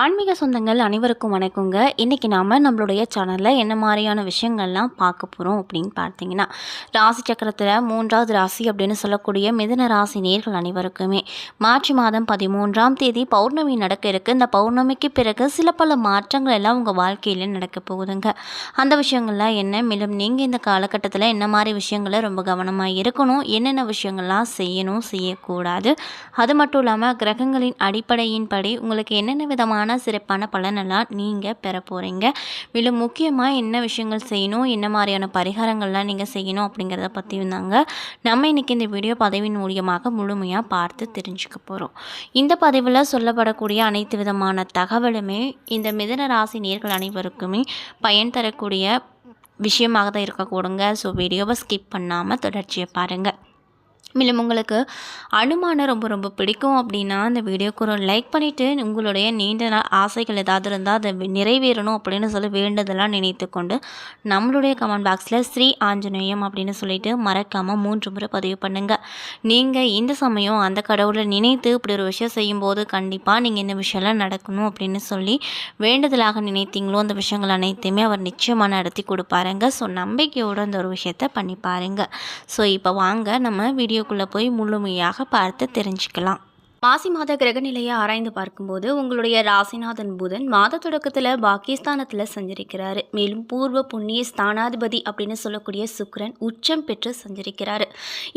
ஆன்மீக சொந்தங்கள் அனைவருக்கும் வணக்கங்க. இன்றைக்கி நாம் நம்மளுடைய சேனலில் என்ன மாதிரியான விஷயங்கள்லாம் பார்க்க போகிறோம் அப்படின்னு பார்த்தீங்கன்னா ராசி சக்கரத்தில் மூன்றாவது ராசி அப்படின்னு சொல்லக்கூடிய மிதுன ராசி நேர்கள் அனைவருக்குமே மார்ச் மாதம் பதிமூன்றாம் தேதி பௌர்ணமி நடக்க இருக்கு. இந்த பௌர்ணமிக்கு பிறகு சில பல மாற்றங்கள் எல்லாம் உங்கள் வாழ்க்கையில் நடக்க போகுதுங்க. அந்த விஷயங்கள்லாம் என்ன? மேலும் நீங்கள் இந்த காலகட்டத்தில் என்ன மாதிரி விஷயங்களை ரொம்ப கவனமாக இருக்கணும்? என்னென்ன விஷயங்கள்லாம் செய்யணும்? செய்யக்கூடாது. அது மட்டும் இல்லாமல் கிரகங்களின் அடிப்படையின்படி உங்களுக்கு என்னென்ன விதமான சிறப்பான பலனெல்லாம் நீங்கள் பெற போகிறீங்க மேலும் முக்கியமாக என்ன விஷயங்கள் செய்யணும் என்ன மாதிரியான பரிகாரங்கள்லாம் நீங்கள் செய்யணும் அப்படிங்கிறத பற்றியும் தாங்க நம்ம இன்றைக்கி இந்த வீடியோ பதவியின் மூலியமாக முழுமையாக பார்த்து தெரிஞ்சுக்க போகிறோம் இந்த பதிவில் சொல்லப்படக்கூடிய அனைத்து விதமான தகவலுமே இந்த மிதன ராசி நேர்கள் அனைவருக்குமே பயன் தரக்கூடிய விஷயமாக தான் இருக்கக்கூடுங்க. ஸோ வீடியோவை ஸ்கிப் பண்ணாமல் தொடர்ச்சியை பாருங்கள் மேலும் உங்களுக்கு அனுமானம் ரொம்ப ரொம்ப பிடிக்கும் அப்படின்னா அந்த வீடியோக்கு ஒரு லைக் பண்ணிவிட்டு உங்களுடைய நீண்ட நாள் ஆசைகள் ஏதாவது இருந்தால் அதை நிறைவேறணும் அப்படின்னு சொல்லி வேண்டதெல்லாம் நினைத்து கொண்டு நம்மளுடைய கமெண்ட் பாக்ஸில் ஸ்ரீ ஆஞ்சநேயம் அப்படின்னு சொல்லிட்டு மறக்காமல் மூன்று முறை பதிவு பண்ணுங்கள் நீங்கள் இந்த சமயம் அந்த கடவுளை நினைத்து இப்படி ஒரு விஷயம் செய்யும்போது கண்டிப்பாக நீங்கள் இந்த விஷயம்லாம் நடக்கணும் அப்படின்னு சொல்லி வேண்டுதலாக நினைத்தீங்களோ அந்த விஷயங்கள் அனைத்தையுமே அவர் நிச்சயமாக நடத்தி கொடுப்பாருங்க. ஸோ நம்பிக்கையோடு அந்த ஒரு விஷயத்தை பண்ணி பாருங்கள் ஸோ இப்போ வாங்க நம்ம வீடியோ வீடியோக்குள்ளே போய் முழுமையாக பார்த்து தெரிஞ்சுக்கலாம். மாசி மாத கிரகநிலையை ஆராய்ந்து பார்க்கும்போது உங்களுடைய ராசிநாதன் புதன் மாத தொடக்கத்தில் பாகிஸ்தானத்தில் சஞ்சரிக்கிறாரு. மேலும் பூர்வ புண்ணிய ஸ்தானாதிபதி அப்படின்னு சொல்லக்கூடிய சுக்கரன் உச்சம் பெற்று சஞ்சரிக்கிறாரு.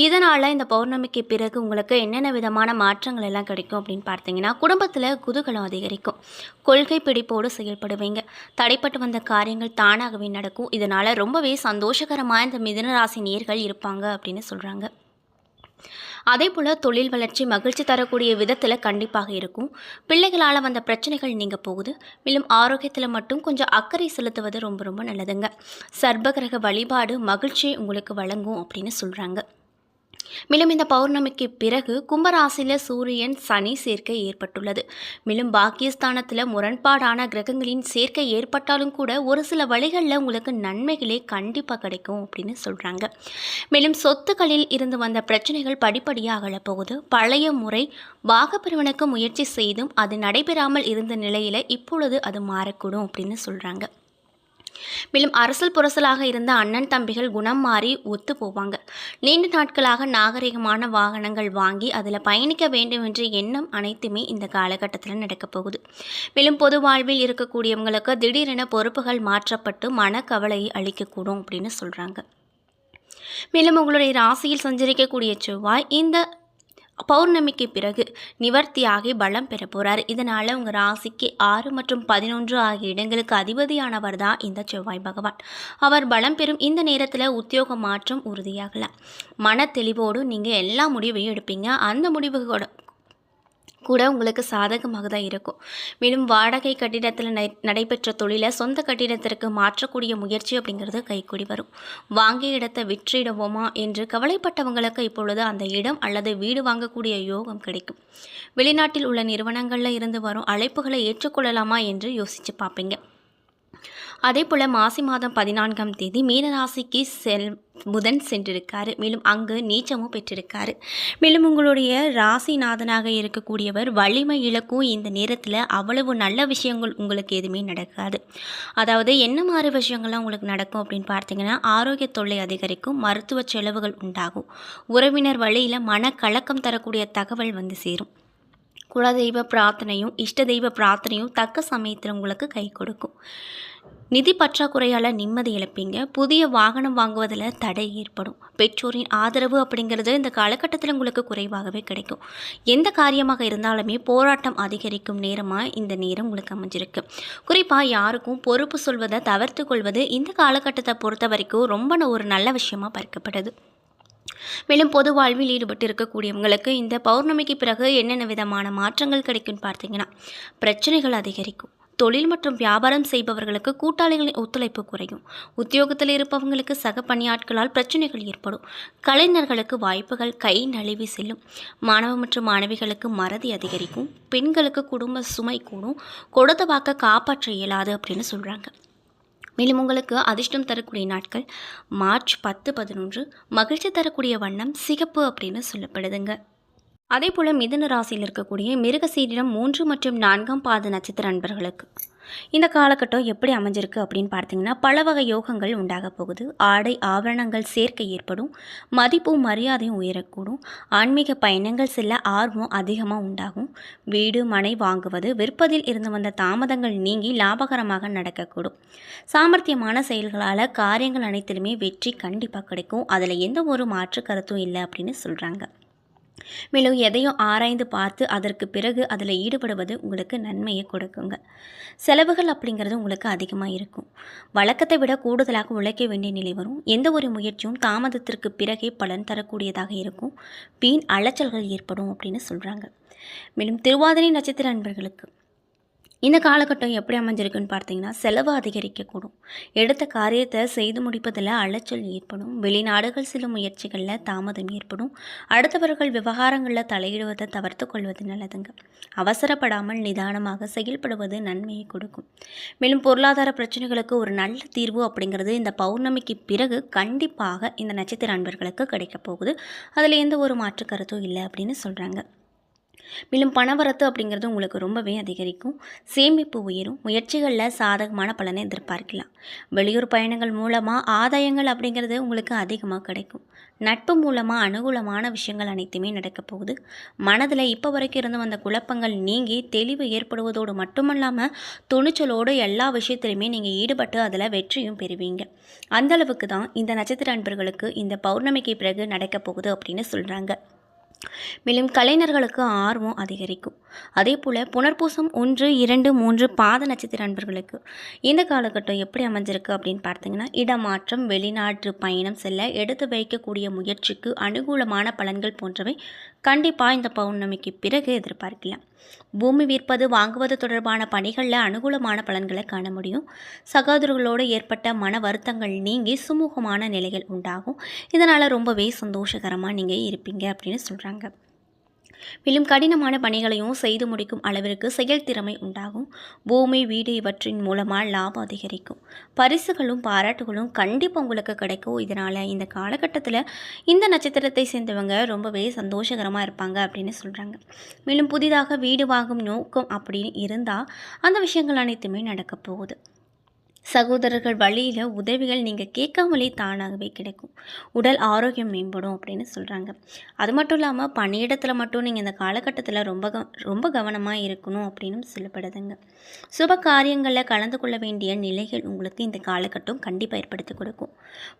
இதனால் இந்த பௌர்ணமிக்கு பிறகு உங்களுக்கு என்னென்ன விதமான மாற்றங்கள் எல்லாம் கிடைக்கும் அப்படின்னு பார்த்தீங்கன்னா குடும்பத்தில் குதூகலம் அதிகரிக்கும். கொள்கை பிடிப்போடு செயல்படுவீங்க. தடைப்பட்டு வந்த காரியங்கள் தானாகவே நடக்கும். இதனால் ரொம்பவே சந்தோஷகரமாக இந்த மிதன ராசி நேர்கள் இருப்பாங்க அப்படின்னு சொல்கிறாங்க அதே போல் தொழில் வளர்ச்சி மகிழ்ச்சி தரக்கூடிய விதத்தில் கண்டிப்பாக இருக்கும். பிள்ளைகளால் வந்த பிரச்சனைகள் நீங்கள் போகுது. மேலும் ஆரோக்கியத்தில் மட்டும் கொஞ்சம் அக்கறை செலுத்துவது ரொம்ப ரொம்ப நல்லதுங்க. சர்பகிரக வழிபாடு மகிழ்ச்சியை உங்களுக்கு வழங்கும் அப்படின்னு சொல்கிறாங்க மேலும் இந்த பௌர்ணமிக்கு பிறகு கும்பராசியில் சூரியன் சனி சேர்க்கை ஏற்பட்டுள்ளது. மேலும் பாக்கியஸ்தானத்தில் முரண்பாடான கிரகங்களின் சேர்க்கை ஏற்பட்டாலும் கூட ஒரு சில வழிகளில் உங்களுக்கு நன்மைகளே கண்டிப்பாக கிடைக்கும் அப்படின்னு சொல்கிறாங்க மேலும் சொத்துக்களில் இருந்து வந்த பிரச்சனைகள் படிப்படியாக அழப்போகுது பழைய முறை பாகப்பிரிவனுக்கு முயற்சி செய்தும் அது நடைபெறாமல் இருந்த நிலையில் இப்பொழுது அது மாறக்கூடும் அப்படின்னு சொல்கிறாங்க மேலும் அரசல் புரசலாக இருந்த அண்ணன் தம்பிகள் குணம் மாறி ஒத்து போவாங்க. நீண்ட நாட்களாக நாகரிகமான வாகனங்கள் வாங்கி அதில் பயணிக்க வேண்டும் என்ற எண்ணம் அனைத்துமே இந்த காலகட்டத்தில் நடக்கப் போகுது. மேலும் பொது வாழ்வில் இருக்கக்கூடியவங்களுக்கு திடீரென பொறுப்புகள் மாற்றப்பட்டு மனக்கவலையை அளிக்கக்கூடும் அப்படின்னு சொல்கிறாங்க மேலும் உங்களுடைய ராசியில் சஞ்சரிக்கக்கூடிய செவ்வாய் இந்த பௌர்ணமிக்கு பிறகு நிவர்த்தியாகி பலம் பெற போகிறார் இதனால் உங்கள் ராசிக்கு ஆறு மற்றும் பதினொன்று ஆகிய இடங்களுக்கு அதிபதியானவர் தான் இந்த செவ்வாய் பகவான். அவர் பலம் பெறும் இந்த நேரத்தில் உத்தியோக மாற்றம் உறுதியாகலாம். மன தெளிவோடு நீங்கள் எல்லா முடிவையும் எடுப்பீங்க. அந்த முடிவுகளோட கூட உங்களுக்கு சாதகமாக தான் இருக்கும். மேலும் வாடகை கட்டிடத்தில் நடைபெற்ற தொழிலை சொந்த கட்டிடத்திற்கு மாற்றக்கூடிய முயற்சி அப்படிங்கிறது கைக்கூடி வரும். வாங்கிய இடத்தை விற்றிடுவோமா என்று கவலைப்பட்டவங்களுக்கு இப்பொழுது அந்த இடம் அல்லது வீடு வாங்கக்கூடிய யோகம் கிடைக்கும். வெளிநாட்டில் உள்ள நிறுவனங்களில் இருந்து வரும் அழைப்புகளை ஏற்றுக்கொள்ளலாமா என்று யோசித்து பார்ப்பீங்க. அதே போல் மாசி மாதம் பதினான்காம் தேதி மீனராசிக்கு செல் புதன் சென்றிருக்காரு. மேலும் அங்கு நீச்சமும் பெற்றிருக்காரு. மேலும் உங்களுடைய ராசிநாதனாக இருக்கக்கூடியவர் வலிமை இழக்கும் இந்த நேரத்தில் அவ்வளவு நல்ல விஷயங்கள் உங்களுக்கு எதுவுமே நடக்காது. அதாவது என்ன மாதிரி விஷயங்கள்லாம் உங்களுக்கு நடக்கும் அப்படின்னு பார்த்தீங்கன்னா ஆரோக்கிய தொல்லை அதிகரிக்கும் மருத்துவ செலவுகள் உண்டாகும். உறவினர் வழியில் மனக்கலக்கம் தரக்கூடிய தகவல் வந்து சேரும். குலதெய்வ பிரார்த்தனையும் இஷ்ட தெய்வ பிரார்த்தனையும் தக்க சமயத்தில் உங்களுக்கு கை கொடுக்கும். நிதி பற்றாக்குறையால் நிம்மதி இழப்பீங்க. புதிய வாகனம் வாங்குவதில் தடை ஏற்படும். பெற்றோரின் ஆதரவு அப்படிங்கிறது இந்த காலகட்டத்தில் உங்களுக்கு குறைவாகவே கிடைக்கும். எந்த காரியமாக இருந்தாலுமே போராட்டம் அதிகரிக்கும் நேரமாக இந்த நேரம் உங்களுக்கு அமைஞ்சிருக்கு. குறிப்பாக யாருக்கும் பொறுப்பு சொல்வதை தவிர்த்து கொள்வது இந்த காலகட்டத்தை பொறுத்த வரைக்கும் ரொம்ப ஒரு நல்ல விஷயமாக பார்க்கப்படுது. மேலும் பொது வாழ்வில் ஈடுபட்டு இருக்கக்கூடியவங்களுக்கு இந்த பௌர்ணமிக்கு பிறகு என்னென்ன விதமான மாற்றங்கள் கிடைக்கும்னு பார்த்தீங்கன்னா பிரச்சனைகள் அதிகரிக்கும். தொழில் மற்றும் வியாபாரம் செய்பவர்களுக்கு கூட்டாளிகளின் ஒத்துழைப்பு குறையும். உத்தியோகத்தில் இருப்பவங்களுக்கு சக பணியாட்களால் பிரச்சனைகள் ஏற்படும். கலைஞர்களுக்கு வாய்ப்புகள் கை நழுவி செல்லும். மாணவ மற்றும் மாணவிகளுக்கு மறதி அதிகரிக்கும். பெண்களுக்கு குடும்ப சுமை கூடும். கொடுத்த வாக்க காப்பாற்ற இயலாது அப்படின்னு சொல்கிறாங்க மேலும் உங்களுக்கு அதிர்ஷ்டம் தரக்கூடிய நாட்கள் மார்ச் பத்து பதினொன்று. மகிழ்ச்சி தரக்கூடிய வண்ணம் சிகப்பு அப்படின்னு சொல்லப்படுதுங்க. அதே போல் மிதுன ராசியில் இருக்கக்கூடிய மிருகசீரிடம் மூன்று மற்றும் நான்காம் பாத நட்சத்திர அன்பர்களுக்கு. இந்த காலகட்டம் எப்படி அமைஞ்சிருக்கு அப்படின்னு பார்த்தீங்கன்னா பல வகை யோகங்கள் உண்டாக போகுது. ஆடை ஆபரணங்கள் சேர்க்கை ஏற்படும். மதிப்பும் மரியாதையும் உயரக்கூடும். ஆன்மீக பயணங்கள் செல்ல ஆர்வம் அதிகமாக உண்டாகும். வீடு மனை வாங்குவது விற்பதில் இருந்து வந்த தாமதங்கள் நீங்கி லாபகரமாக நடக்கக்கூடும். சாமர்த்தியமான செயல்களால் காரியங்கள் அனைத்திலுமே வெற்றி கண்டிப்பாக கிடைக்கும். அதில் எந்த ஒரு மாற்று கருத்தும் இல்லை அப்படின்னு சொல்கிறாங்க மேலும் எதையும் ஆராய்ந்து பார்த்து அதற்கு பிறகு அதில் ஈடுபடுவது உங்களுக்கு நன்மையை கொடுக்குங்க. செலவுகள் அப்படிங்கிறது உங்களுக்கு அதிகமாக இருக்கும். வழக்கத்தை விட கூடுதலாக உழைக்க வேண்டிய நிலை வரும். எந்த ஒரு முயற்சியும் தாமதத்திற்கு பிறகே பலன் தரக்கூடியதாக இருக்கும். வீண் அலைச்சல்கள் ஏற்படும் அப்படின்னு சொல்கிறாங்க மேலும் திருவாதிரை நட்சத்திர அன்பர்களுக்கு இந்த காலகட்டம் எப்படி அமைஞ்சிருக்குன்னு பார்த்தீங்கன்னா செலவு அதிகரிக்கக்கூடும். எடுத்த காரியத்தை செய்து முடிப்பதில் அலைச்சல் ஏற்படும். வெளிநாடுகள் சில முயற்சிகளில் தாமதம் ஏற்படும். அடுத்தவர்கள் விவகாரங்களில் தலையிடுவதை தவிர்த்து கொள்வது நல்லதுங்க. அவசரப்படாமல் நிதானமாக செயல்படுவது நன்மையை கொடுக்கும். மேலும் பொருளாதார பிரச்சனைகளுக்கு ஒரு நல்ல தீர்வு அப்படிங்கிறது இந்த பௌர்ணமிக்கு பிறகு கண்டிப்பாக இந்த நட்சத்திர அன்பர்களுக்கு கிடைக்கப் போகுது. அதில் எந்த ஒரு மாற்று கருத்தும் இல்லை அப்படின்னு சொல்கிறாங்க மேலும் பணவரத்து அப்படிங்கிறது உங்களுக்கு ரொம்பவே அதிகரிக்கும். சேமிப்பு உயரும். முயற்சிகளில் சாதகமான பலனை எதிர்பார்க்கலாம். வெளியூர் பயணங்கள் மூலமாக ஆதாயங்கள் அப்படிங்கிறது உங்களுக்கு அதிகமாக கிடைக்கும். நட்பு மூலமாக அனுகூலமான விஷயங்கள் அனைத்துமே நடக்கப் போகுது. மனதில் இப்போ வரைக்கும் இருந்து வந்த குழப்பங்கள் நீங்கி தெளிவு ஏற்படுவதோடு மட்டுமல்லாமல் துணிச்சலோடு எல்லா விஷயத்திலையுமே நீங்கள் ஈடுபட்டு அதில் வெற்றியும் பெறுவீங்க. அந்தளவுக்கு தான் இந்த நட்சத்திர அன்பர்களுக்கு இந்த பௌர்ணமிக்கு பிறகு நடக்கப் போகுது அப்படின்னு சொல்கிறாங்க மேலும் கலைஞர்களுக்கு ஆர்வம் அதிகரிக்கும். அதே போல் புனர்பூசம் ஒன்று இரண்டு மூன்று பாத நட்சத்திர அன்பர்களுக்கு இந்த காலகட்டம் எப்படி அமைஞ்சிருக்கு அப்படின்னு பார்த்தீங்கன்னா இடமாற்றம் வெளிநாட்டு பயணம் செல்ல எடுத்து வைக்கக்கூடிய முயற்சிக்கு அனுகூலமான பலன்கள் போன்றவை கண்டிப்பாக இந்த பௌர்ணமிக்கு பிறகு எதிர்பார்க்கலாம். பூமி விற்பது வாங்குவது தொடர்பான பணிகளில் அனுகூலமான பலன்களை காண முடியும். சகோதரர்களோடு ஏற்பட்ட மன வருத்தங்கள் நீங்கி சுமூகமான நிலைகள் உண்டாகும். இதனால் ரொம்பவே சந்தோஷகரமாக நீங்கள் இருப்பீங்க அப்படின்னு சொல்கிறாங்க மேலும் கடினமான பணிகளையும் செய்து முடிக்கும் அளவிற்கு செயல்திறமை உண்டாகும். பூமி வீடு இவற்றின் மூலமாக லாபம் அதிகரிக்கும். பரிசுகளும் பாராட்டுகளும் கண்டிப்பாக உங்களுக்கு கிடைக்கும். இதனால் இந்த காலகட்டத்தில் இந்த நட்சத்திரத்தை சேர்ந்தவங்க ரொம்பவே சந்தோஷகரமாக இருப்பாங்க அப்படின்னு சொல்கிறாங்க மேலும் புதிதாக வீடு வாங்கும் நோக்கம் அப்படின்னு இருந்தால் அந்த விஷயங்கள் அனைத்துமே நடக்கப் போகுது. சகோதரர்கள் வழியில் உதவிகள் நீங்கள் கேட்காமலே தானாகவே கிடைக்கும். உடல் ஆரோக்கியம் மேம்படும் அப்படின்னு சொல்கிறாங்க அது மட்டும் இல்லாமல் பணியிடத்தில் மட்டும் நீங்கள் இந்த காலகட்டத்தில் ரொம்ப க ரொம்ப கவனமாக இருக்கணும் அப்படின்னு சொல்லப்படுதுங்க. சுப காரியங்களில் கலந்து கொள்ள வேண்டிய நிலைகள் உங்களுக்கு இந்த காலகட்டம் கண்டிப்பாக ஏற்படுத்தி கொடுக்கும்.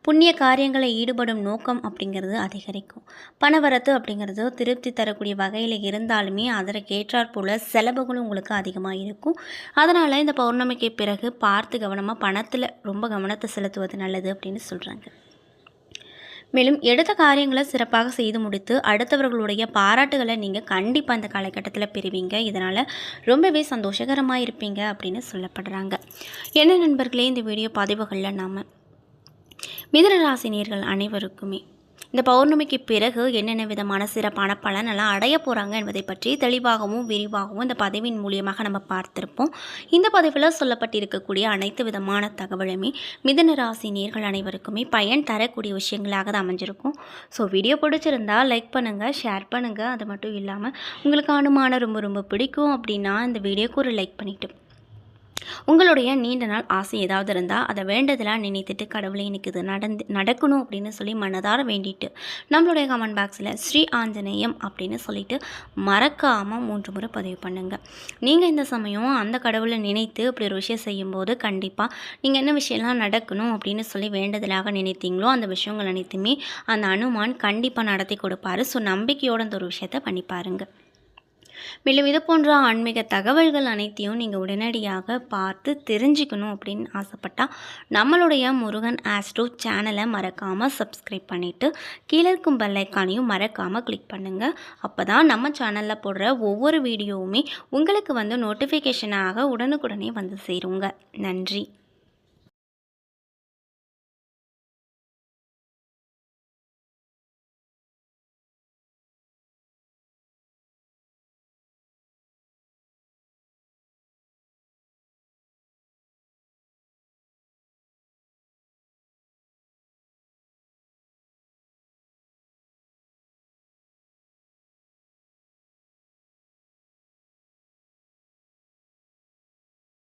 புண்ணிய காரியங்களை ஈடுபடும் நோக்கம் அப்படிங்கிறது அதிகரிக்கும். பணவரத்து அப்படிங்கிறது திருப்தி தரக்கூடிய வகையில் இருந்தாலுமே அதற்கு போல் செலவுகளும் உங்களுக்கு அதிகமாக இருக்கும். அதனால் இந்த பௌர்ணமிக்கு பிறகு பார்த்து கவனமாக நம்ம பணத்தில் ரொம்ப கவனத்தை செலுத்துவது நல்லது அப்படின்னு சொல்கிறாங்க மேலும் எடுத்த காரியங்களை சிறப்பாக செய்து முடித்து அடுத்தவர்களுடைய பாராட்டுகளை நீங்கள் கண்டிப்பாக அந்த காலகட்டத்தில் பெறுவீங்க. இதனால் ரொம்பவே சந்தோஷகரமாக இருப்பீங்க அப்படின்னு சொல்லப்படுறாங்க. என்ன நண்பர்களே இந்த வீடியோ பதிவுகளில் நாம் மிதனராசினியர்கள் அனைவருக்குமே இந்த பௌர்ணமிக்கு பிறகு என்னென்ன விதமான சிறப்பான பலனெல்லாம் அடைய போகிறாங்க என்பதை பற்றி தெளிவாகவும் விரிவாகவும் இந்த பதிவின் மூலியமாக நம்ம பார்த்துருப்போம். இந்த பதிவில் சொல்லப்பட்டிருக்கக்கூடிய அனைத்து விதமான தகவலுமே மிதன ராசி நேர்கள் அனைவருக்குமே பயன் தரக்கூடிய விஷயங்களாக தான் அமைஞ்சிருக்கும். ஸோ வீடியோ பிடிச்சிருந்தா லைக் பண்ணுங்கள் ஷேர் பண்ணுங்கள் அது மட்டும் இல்லாமல் உங்களுக்கு அனுமானம் ரொம்ப ரொம்ப பிடிக்கும் அப்படின்னா இந்த வீடியோக்கு ஒரு லைக் பண்ணிவிட்டு உங்களுடைய நீண்ட நாள் ஆசை ஏதாவது இருந்தால் அதை வேண்டதெல்லாம் நினைத்துட்டு கடவுளே எனக்கு இது நடந்து நடக்கணும் அப்படின்னு சொல்லி மனதார வேண்டிட்டு நம்மளுடைய கமெண்ட் பாக்ஸில் ஸ்ரீ ஆஞ்சநேயம் அப்படின்னு சொல்லிட்டு மறக்காமல் மூன்று முறை பதிவு பண்ணுங்கள் நீங்கள் இந்த சமயம் அந்த கடவுளை நினைத்து அப்படி ஒரு விஷயம் செய்யும்போது கண்டிப்பாக நீங்கள் என்ன விஷயம்லாம் நடக்கணும் அப்படின்னு சொல்லி வேண்டதலாக நினைத்தீங்களோ அந்த விஷயங்கள் அனைத்துமே அந்த அனுமான் கண்டிப்பாக நடத்தி கொடுப்பாரு. ஸோ நம்பிக்கையோட அந்த ஒரு விஷயத்தை பண்ணி பாருங்கள் மேலும் இது போன்ற ஆன்மீக தகவல்கள் அனைத்தையும் நீங்கள் உடனடியாக பார்த்து தெரிஞ்சுக்கணும் அப்படின்னு ஆசைப்பட்டால் நம்மளுடைய முருகன் ஆஸ்ட்ரோ சேனலை மறக்காமல் சப்ஸ்கிரைப் பண்ணிவிட்டு கீழே இருக்கும் பெல்லைக்கானையும் மறக்காமல் கிளிக் பண்ணுங்கள் அப்போ தான் நம்ம சேனலில் போடுற ஒவ்வொரு வீடியோவுமே உங்களுக்கு வந்து நோட்டிஃபிகேஷனாக உடனுக்குடனே வந்து சேருங்க. நன்றி.